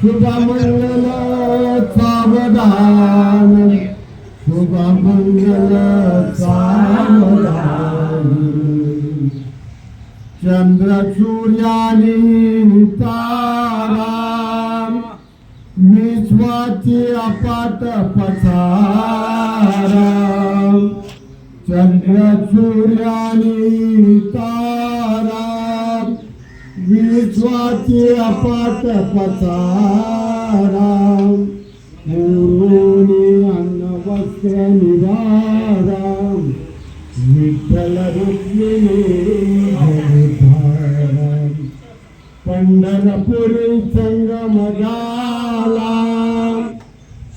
शुभमंगल सावधान शुभमंगल सावधान चंद्र सूर्यानी तारा विश्वाची अपाट पसारा चंद्र सूर्यानी तारा। विश्वाचे अपाट पसारा पूर्वोनी अन्न वस्त्र निवारा विठ्ठल रुक्मिणी पंढरपुरी संगम झाला.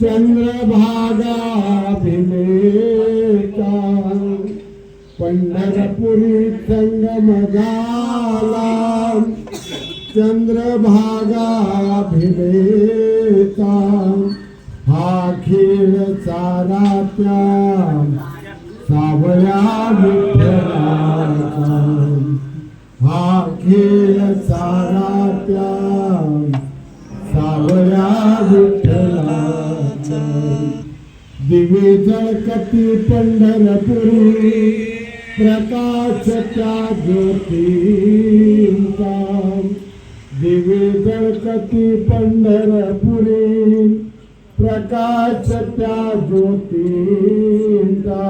चंद्रभागा भिमेचा पंढरपुरी संगम झाला. चंद्रभागा भिमेचा हा खेळ सारा त्या सावळ्या विठ्ठलाचा हा खेळ सारा त्या सावळ्या विठ्ठलाचा दिवे जळकती पंढरपुरी प्रकाश त्या ज्योती जळकती पंढरपुरी प्रकाश त्या ज्योतींचा.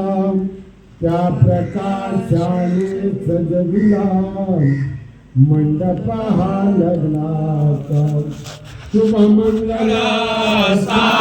त्या प्रकाशाने सजविला मंडप हा लग्नाचा शुभमंगला शुभमंगला